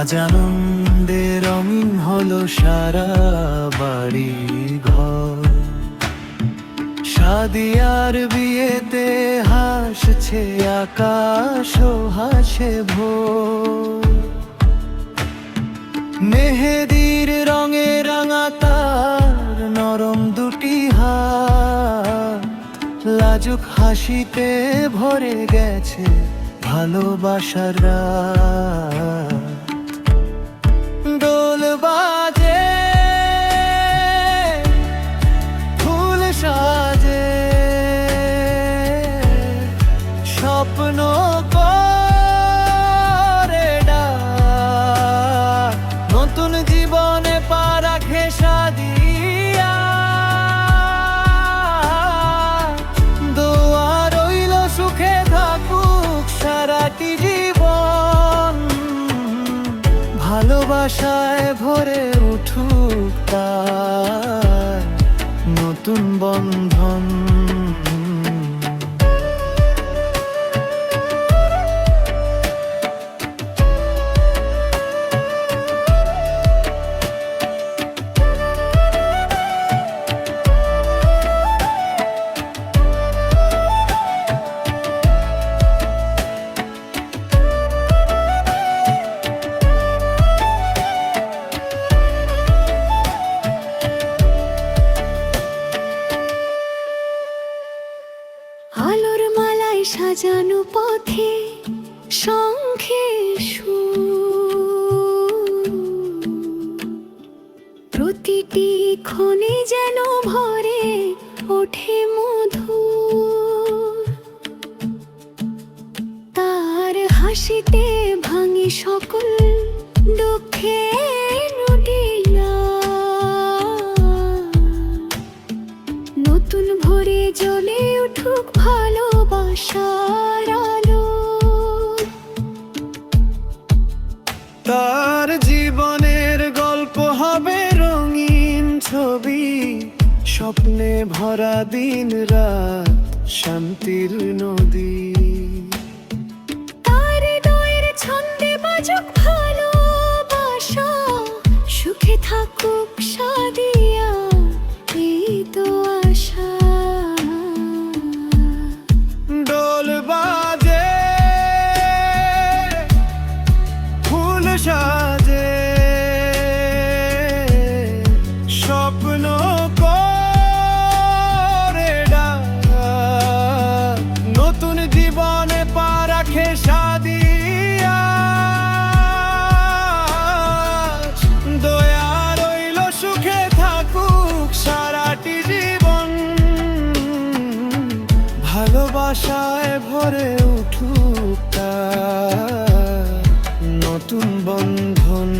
আজ আনন্দে রঙিন হলো সারা বাড়ি ঘর। সাদিয়ার বিয়েতে হাসছে আকাশ হাসে ভোর। মেহেদির রঙে রাঙা তার নরম দুটি হাত। লাজুক হাসিতে ভরে গেছে ভালোবাসার রাত। ভালোবাসায় ভরে উঠুক নতুন বন্ধন। সাজানো পথে শঙ্খে প্রতিটি ক্ষণে যেন ভরে ওঠে মধু তার হাসিতে ভাঙে সকল দুঃখে নতুন ভরে জ্বলে উঠুক আলো তার জীবনের গল্প হবে রঙিন ছবি স্বপ্নে ভরা দিন রাত শান্তির নদী। তার হৃদয়ের ছন্দে বাজুক ভালোবাসা সুখে থাকুক সাদিয়া রাখে সাদিয়া দয়া রইল সুখে থাকুক সারাটি জীবন। ভালোবাসায় ভরে উঠুক নতুন বন্ধন।